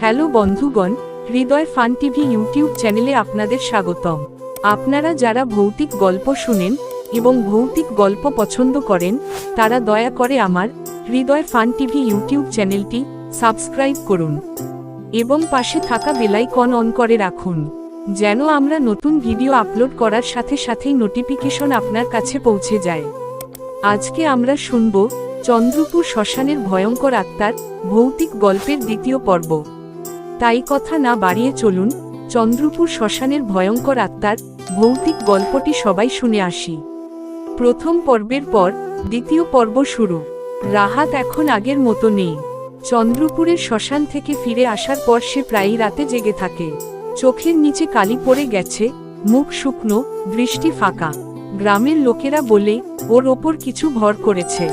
Hello বন্ধুগণ, হৃদয় fun TV YouTube চ্যানেলে আপনাদের স্বাগতম। আপনারা যারা ভৌতিক গল্প শুনেন এবং ভৌতিক গল্প পছন্দ করেন, তারা দয়া করে আমার হৃদয় ফান টিভি ইউটিউব চ্যানেলটি সাবস্ক্রাইব করুন এবং পাশে থাকা বেলাইকন অন করে রাখুন, যেন আমরা নতুন ভিডিও আপলোড করার সাথে সাথেই নোটিফিকেশন আপনার কাছে পৌঁছে যায়। আজকে আমরা শুনব চন্দ্রপুর শ্মশানের ভয়ঙ্কর আত্মার ভৌতিক গল্পের দ্বিতীয় পর্ব। তাই কথা না বাড়িয়ে চলুন, চন্দ্রপুর শ্মশানের ভয়ঙ্কর আত্মার ভৌতিক গল্পটি সবাই শুনে আসি। প্রথম পর্বের পর, দ্বিতীয় পর্ব শুরু। রাহাত এখন আগের মতো নেই। চন্দ্রপুরের শ্মশান থেকে ফিরে আসার পর সে প্রায়ই রাতে জেগে থাকে। চোখের নিচে কালি পড়ে গেছে, মুখ শুকনো, দৃষ্টি ফাঁকা। গ্রামের লোকেরা বলে, ওর ওপর কিছু ভর করেছে।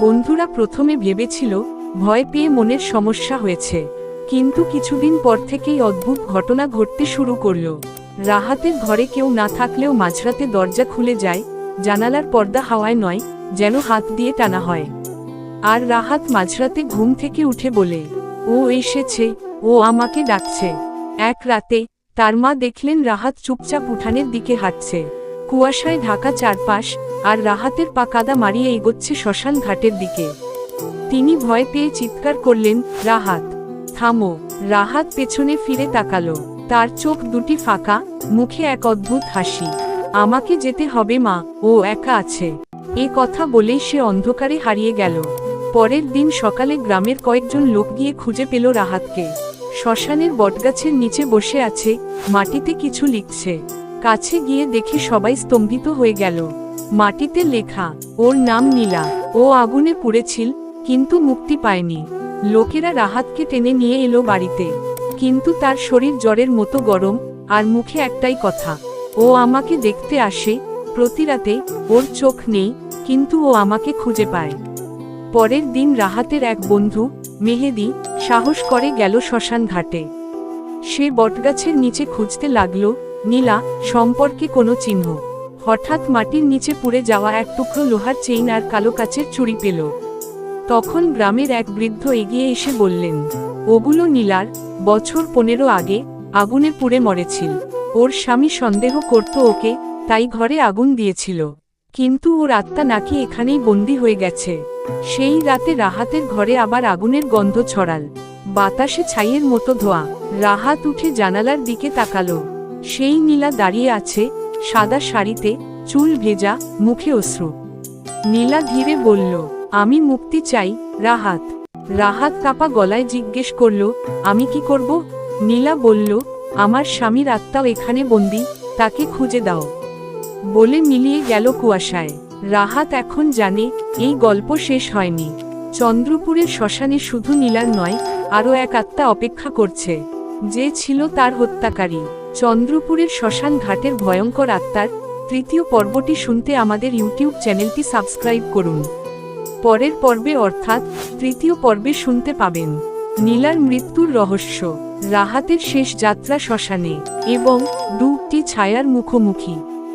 বন্ধুরা প্রথমে ভেবেছিল, ভয় পেয়ে মনের সমস্যা হয়েছে। কিন্তু কিছুদিন পর থেকেই অদ্ভুত ঘটনা ঘটতে শুরু করল। রাহাতের ঘরে কেউ না থাকলেও মাঝরাতে দরজা খুলে যায়, জানালার পর্দা হাওয়ায় নয়, যেন হাত দিয়ে টানা হয়। আর রাহাত মাঝরাতে ঘুম থেকে উঠে বলে, ও এসেছে, ও আমাকে ডাকছে। এক রাতে, তার মা দেখলেন রাহাত চুপচাপ উঠানের দিকে হাঁটছে। কুয়াশায় ঢাকা চারপাশ, আর রাহাতের পা কাদা মারিয়ে এগোচ্ছে শ্মশান ঘাটের দিকে। তিনি ভয় পেয়ে চিৎকার করলেন, রাহাত থামো। রাহাত পেছনে ফিরে তাকালো। তার চোখ দুটি ফাঁকা, মুখে এক অদ্ভুত হাসি। আমাকে যেতে হবে মা, ও একা আছে। এ কথা বলেই সে অন্ধকারে হারিয়ে গেল। পরের দিন সকালে গ্রামের কয়েকজন লোক গিয়ে খুঁজে পেল রাহাতকে। শ্মশানের বটগাছের নিচে বসে আছে, মাটিতে কিছু লিখছে। কাছে গিয়ে দেখে সবাই স্তম্ভিত হয়ে গেল। মাটিতে লেখা, ওর নাম নীলা। ও আগুনে পুড়েছিল, কিন্তু মুক্তি পায়নি। লোকেরা রাহাতকে টেনে নিয়ে এলো বাড়িতে। কিন্তু তার শরীর জ্বরের মতো গরম, আর মুখে একটাই কথা, ও আমাকে দেখতে আসে, প্রতি রাতে, ওর চোখ নেই, কিন্তু ও আমাকে খুঁজে পায়। পরের দিন রাহাতের এক বন্ধু, মেহেদি, সাহস করে গেল শ্মশান ঘাটে। সে বটগাছের নিচে খুঁজতে লাগল, নীলা, সম্পর্কে কোনো চিহ্ন। হঠাৎ মাটির নিচে পুড়ে যাওয়া এক টুকরো লোহার চেইন আর কালো কাচের চুড়ি পেল। তখন গ্রামের এক বৃদ্ধ এগিয়ে এসে বললেন, ওগুলো নীলার, বছর পনেরো আগে আগুনে পুড়ে মরেছিল। ওর স্বামী সন্দেহ করত ওকে, তাই ঘরে আগুন দিয়েছিল। কিন্তু ওর আত্মা নাকি এখানেই বন্দী হয়ে গেছে। সেই রাতে রাহাতের ঘরে আবার আগুনের গন্ধ ছড়াল। বাতাসে ছাইয়ের মতো ধোয়া। রাহাত উঠে জানালার দিকে তাকালো। সেই নীলা দাঁড়িয়ে আছে, সাদা শাড়িতে, চুল ভেজা, মুখে অশ্রু। নীলা ধীরে বলল আমি মুক্তি চাই, রাহাত। রাহাত কাপা গলায় জিজ্ঞেস করল, আমি কি করব? নীলা বলল, আমার স্বামীর আত্মাও এখানে বন্দি, তাকে খুঁজে দাও। বলে মিলিয়ে গেল কুয়াশায়। রাহাত এখন জানে, এই গল্প শেষ হয়নি। চন্দ্রপুরের শ্মশানে শুধু নীলার নয়, আরও এক আত্মা অপেক্ষা করছে। যে ছিল তার হত্যাকারী। চন্দ্রপুরের শ্মশান ঘাটের ভয়ঙ্কর আত্মার তৃতীয় পর্বটি শুনতে আমাদের ইউটিউব চ্যানেলটি সাবস্ক্রাইব করুন। পরের পর্বে অর্থাৎ তৃতীয় পর্বে শুনতে পাবেন নীলার মৃত্যুর রহস্য, রাহাতের শেষ যাত্রা শ্মশানে এবং দুটি ছায়ার মুখোমুখি।